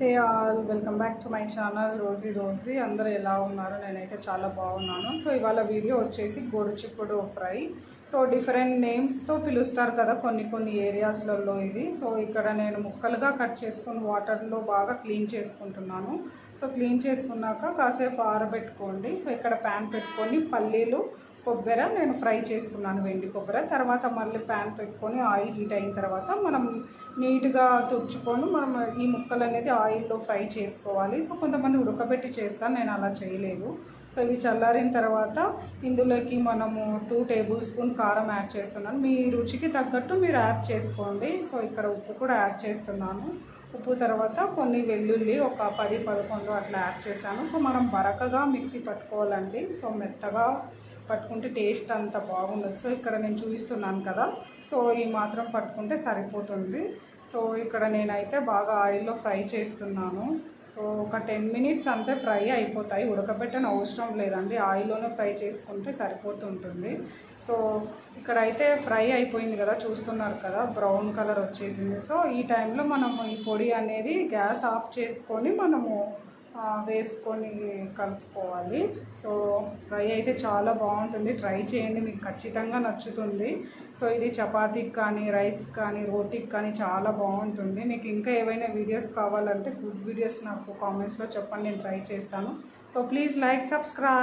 నమస్తే all welcome back to my channel Rosy Rosy. అందరూ ఎలా ఉన్నారు? నేనైతే చాలా బాగున్నాను. సో ఇవాళ వీడియో వచ్చేసి గోరుచిక్కుడు ఫ్రై. సో డిఫరెంట్ నేమ్స్తో పిలుస్తారు కదా కొన్ని కొన్ని ఏరియాస్లలో ఇది. సో ఇక్కడ నేను ముక్కలుగా కట్ చేసుకుని వాటర్లో బాగా క్లీన్ చేసుకుంటున్నాను. సో క్లీన్ చేసుకున్నాక కాసేపు ఆరబెట్టుకోండి. సో ఇక్కడ ప్యాన్ పెట్టుకొని పల్లీలు కొబ్బరి నేను ఫ్రై చేసుకున్నాను వెండి కొబ్బరి. తర్వాత మళ్ళీ ప్యాన్ పెట్టుకొని ఆయిల్ హీట్ అయిన తర్వాత మనం నీట్గా తుడుచుకొని మనం ఈ ముక్కలు అనేది ఆయిల్లో ఫ్రై చేసుకోవాలి. సో కొంతమంది ఉడకబెట్టి చేస్తాను నేను అలా చేయలేదు. సో ఇవి చల్లారిన తర్వాత ఇందులోకి మనము టూ టేబుల్ స్పూన్ కారం యాడ్ చేస్తున్నాను. మీ రుచికి తగ్గట్టు మీరు యాడ్ చేసుకోండి. సో ఇక్కడ ఉప్పు కూడా యాడ్ చేస్తున్నాను. ఉప్పు తర్వాత కొన్ని వెల్లుల్లి ఒక పది పదకొండు అట్లా యాడ్ చేశాను. సో మనం బరకగా మిక్సీ పట్టుకోవాలండి. సో మెత్తగా పట్టుకుంటే టేస్ట్ అంత బాగుండదు. సో ఇక్కడ నేను చూపిస్తున్నాను కదా. సో ఈ మాత్రం పట్టుకుంటే సరిపోతుంది. సో ఇక్కడ నేనైతే బాగా ఆయిల్లో ఫ్రై చేస్తున్నాను. సో ఒక టెన్ మినిట్స్ అంతే ఫ్రై అయిపోతాయి. ఉడకబెట్టని అవసరం లేదండి. ఆయిల్లోనే ఫ్రై చేసుకుంటే సరిపోతుంటుంది. సో ఇక్కడైతే ఫ్రై అయిపోయింది కదా చూస్తున్నారు కదా బ్రౌన్ కలర్ వచ్చేసింది. సో ఈ టైంలో మనము ఈ పొడి అనేది గ్యాస్ ఆఫ్ చేసుకొని మనము వేసుకొని కలుపుకోవాలి. సో ఫ్రై అయితే చాలా బాగుంటుంది. ట్రై చేయండి మీకు ఖచ్చితంగా నచ్చుతుంది. సో ఇది చపాతీకి కానీ రైస్ కానీ రోటీకి కానీ చాలా బాగుంటుంది. మీకు ఇంకా ఏవైనా వీడియోస్ కావాలంటే ఫుడ్ వీడియోస్ నాకు కామెంట్స్లో చెప్పండి నేను ట్రై చేస్తాను. So please like subscribe.